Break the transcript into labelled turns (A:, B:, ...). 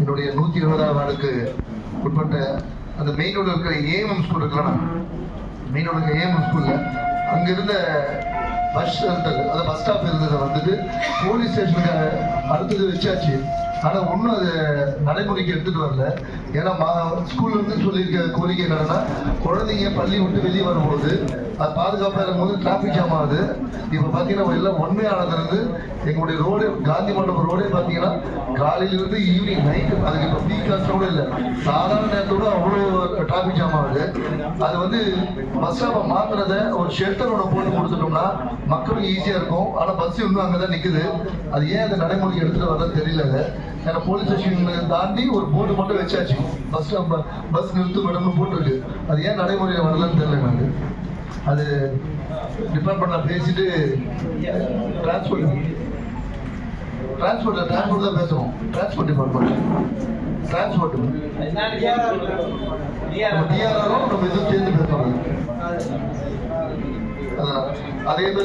A: என்னுடைய நூற்றி இருபதாம் நாளுக்கு உட்பட்ட அந்த மெயினோட இருக்கிற ஏஎம்எம் ஸ்கூல் இருக்கலாம் மெயினோட இருக்கிற ஏஎம்எம் ஸ்கூலில் அங்கே இருந்த பஸ் இருந்தது அந்த பஸ் ஸ்டாப் இருந்ததை வந்துட்டு போலீஸ் ஸ்டேஷனுக்கு அடுத்தது வச்சாச்சு. ஆனால் ஒன்றும் அது நடைமுறைக்கு எடுத்துட்டு வரல. ஏன்னா மா ஸ்கூல்ல இருந்து சொல்லியிருக்க கோரிக்கை என்னன்னா குழந்தைங்க பள்ளி விட்டு வெளியே வரும்போது அது பாதுகாப்பாக இருக்கும்போது டிராஃபிக் ஜாம் ஆகுது. இப்போ பார்த்தீங்கன்னா எல்லாம் உண்மையானது எங்களுடைய ரோடு காந்தி மண்டபம் ரோடே பார்த்தீங்கன்னா காலையிலிருந்து ஈவினிங் நைட்டு அதுக்கு இப்போ பீக் கிளாஸ் கூட இல்லை. சாதாரண நேரத்தோட அவ்வளோ டிராஃபிக் ஜாம் ஆகுது. அது வந்து பஸ் ஸ்டாப்பை மாத்துறத ஒரு ஷெல்டர் ஒன்று போட்டு கொடுத்துட்டோம்னா மக்களுக்கு ஈஸியாக இருக்கும். ஆனால் பஸ் இன்னும் அங்கே தான் நிற்குது அது ஏன் அந்த நடைமுறைக்கு எடுத்துகிட்டு வரதான் தெரியல ஏன்னா போலீஸ் ஸ்டேஷன் தாண்டி ஒரு போர்டு மட்டும் வச்சாச்சு. பஸ் ஸ்டாப் பஸ் நிறுத்து மேடம்னு போட்டிருக்கு அது ஏன் நடைமுறையில் வரலன்னு தெரியல எனக்கு. அது டிபார்ட்மெண்ட்ல பேசிட்டு டிரான்ஸ்போர்ட் டிரான்ஸ்போர்ட்ல டிரான்ஸ்போர்ட் தான் பேசுவோம் டிரான்ஸ்போர்ட் டிபார்ட்மெண்ட் டிரான்ஸ்போர்ட் டிஆர்ஆரும் நம்ம எதுவும் சேர்ந்து பேசுவாங்க அதான். அதே மாதிரி